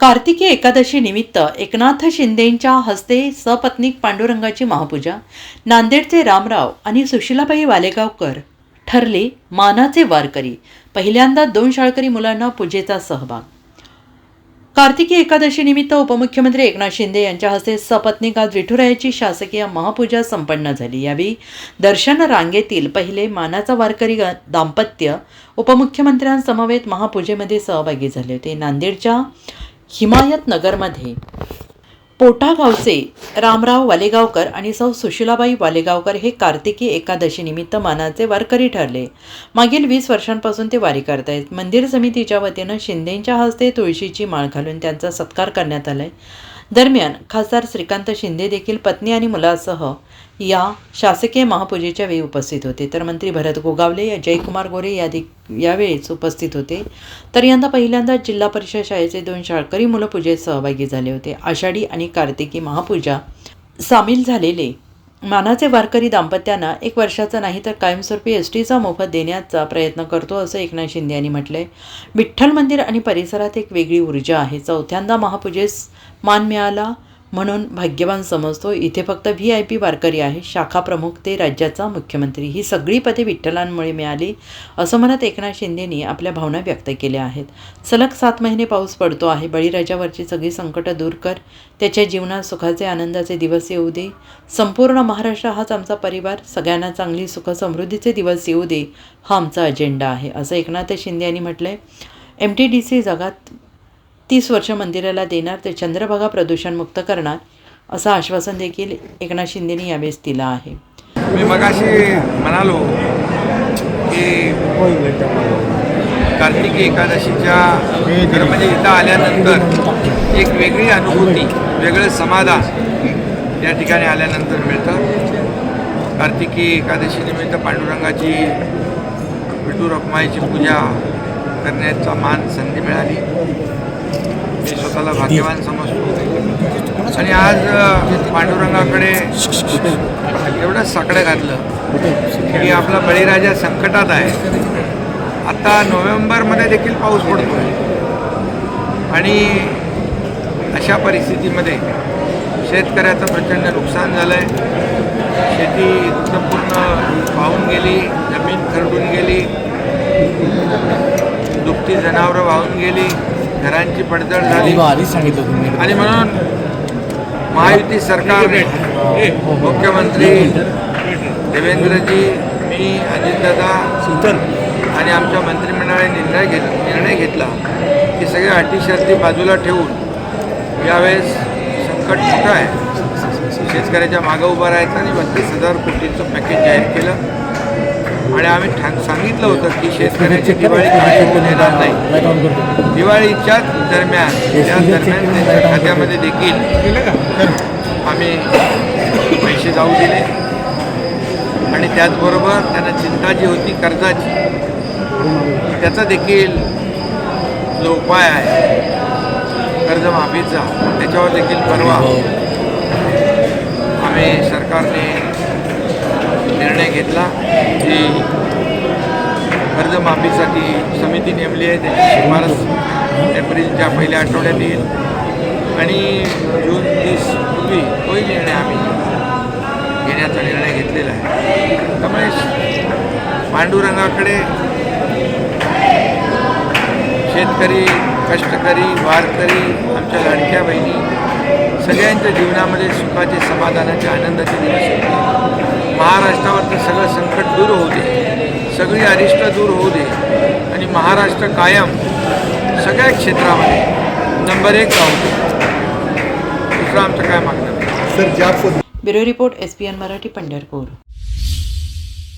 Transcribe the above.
कार्तिकी एकादशी निमित्त एकनाथ शिंदेंच्या हस्ते सपत्नीक पांडुरंगाची महापूजा नांदेडचे रामराव आणि सुशिलाबाई वालेगावकर ठरले मानाचे वारकरी पहिल्यांदा दोन शाळकरी मुलांना पूजेचा सहभाग. कार्तिकी एकादशी निमित्त उपमुख्यमंत्री एकनाथ शिंदे यांच्या हस्ते सपत्नीक आज विठुरायाची शासकीय महापूजा संपन्न झाली. यावेळी दर्शन रांगेतील पहिले मानाचा वारकरी ग- दाम्पत्य उपमुख्यमंत्र्यांसमवेत महापूजेमध्ये सहभागी झाले होते. नांदेडच्या हिमायतनगरमध्ये पोटा गावचे रामराव वालेगावकर आणि सौ सुशिलाबाई वालेगावकर हे कार्तिकी एकादशीनिमित्त मानाचे वारकरी ठरले. मागील वीस वर्षांपासून ते वारी करतायत. मंदिर समितीच्या वतीनं शिंदेंच्या हस्ते तुळशीची माळ घालून त्यांचा सत्कार करण्यात आला आहे दरम्यान खासदार श्रीकांत शिंदे देखील पत्नी आणि मुलासह या शासकीय महापूजेच्या वेळी उपस्थित होते. तर मंत्री भरत गोगावले या जयकुमार गोरे या दे- यावेळीच उपस्थित होते. तर यंदा पहिल्यांदा जिल्हा परिषद शाळेचे दोन शाळकरी मुलं पूजेत सहभागी झाले होते. आषाढी आणि कार्तिकी महापूजा सामील झालेले मानाचे वारकरी दाम्पत्यांना एक वर्षाचा नाही तर कायमस्वरूपी एस टीचा मोफत देण्याचा प्रयत्न करतो असं एकनाथ शिंदे यांनी म्हटलंय. विठ्ठल मंदिर आणि परिसरात एक वेगळी ऊर्जा आहे. चौथ्यांदा महापूजेस मान मिळाला. म्हणून भाग्यवान समजतो इथे फक्त व्ही आय पी वारकरी आहे. शाखा प्रमुख ते राज्याचा मुख्यमंत्री. ही सगळी पदे विठ्ठलांमुळे मिळाली असं म्हणत एकनाथ शिंदेनी आपल्या भावना व्यक्त केल्या आहेत. सलग सात महिने पाऊस पडतो आहे. बळीराजावरची सगळी संकटं दूर कर. त्याच्या जीवनात सुखाचे आनंदाचे दिवस येऊ दे. संपूर्ण महाराष्ट्र हाच आमचा परिवार. सगळ्यांना चांगली सुख समृद्धीचे दिवस येऊ दे. हा आमचा अजेंडा आहे असं एकनाथ शिंदे यांनी म्हटलं आहे एम टी डी सी जगात तीस वर्ष मंदिराला देणार ते चंद्रभागा प्रदूषणमुक्त करणार असं आश्वासन देखील एकनाथ शिंदेनी यावेळेस दिलं आहे. मी मगाशी म्हणालो की कार्तिकी एकादशीच्या खरं म्हणजे इथं आल्यानंतर एक वेगळी अनुभूती वेगळं समाधान या ठिकाणी आल्यानंतर मिळतं. कार्तिकी एकादशी निमित्त पांडुरंगाची विठू रखमाईची पूजा करण्याचा मान संधी मिळाली. मी स्वतःला भाग्यवान समजतो. आणि आज पांडुरंगाकडे एवढं साकडं घातलं की आपला बळीराजा संकटात आहे. आता नोव्हेंबरमध्ये देखील पाऊस पडतो आहे आणि अशा परिस्थितीमध्ये शेतकऱ्याचं प्रचंड नुकसान झालं आहे शेती पूर्ण वाहून गेली जमीन खरडून गेली. दुभती जनावरं वाहून गेली. घरांची पडझड झाली. आधीच सांगितलं तुम्ही आणि म्हणून महायुती सरकारने मुख्यमंत्री देवेंद्रजी मी अजितदादा आणि आमच्या मंत्रिमंडळाने निर्णय घेत निर्णय घेतला की सगळ्या अटी शर्ती बाजूला ठेवून यावेळेस संकट मोठं आहे. शेतकऱ्याच्या मागं उभं राहायचं आणि बत्तीस हजार कोटींचं पॅकेज जाहीर केलं. आणि आम्ही ठाक सांगितलं होतं की शेतकऱ्याची दिवाळी देणार नाही दिवाळीच्याच दरम्यान त्या दरम्यान त्यांच्या खात्यामध्ये देखील आम्ही पैसे जाऊ दिले. आणि त्याचबरोबर त्यांना चिंता जी होती कर्जाची त्याचा देखील जो उपाय आहे कर्जमाफीचा त्याच्यावर देखील परवा आम्ही सरकारने निर्णय घेतला की कर्जमाफीसाठी समिती नेमली आहे त्याची शिफारस एप्रिलच्या पहिल्या आठवड्यात येईल. आणि जून तीस पूर्वी तोही निर्णय आम्ही घेण्याचा निर्णय घेतलेला आहे. त्यामुळे पांडुरंगाकडे शेतकरी कष्टकरी वारकरी आमच्या लाडक्या बहिणी सगळ्यांच्या जीवनामध्ये सुखाचे समाधानाचे आनंदाचे दिवस येते महाराष्ट्रावरचं सगळं संकट दूर होऊ दे. सगळी अरिष्ट दूर होऊ दे. आणि महाराष्ट्र कायम सगळ्या क्षेत्रामध्ये नंबर एक राहू दे. दुसरं आमचं काय मागणं? सर ज्या bureau report S P N Marathi Pandharpur.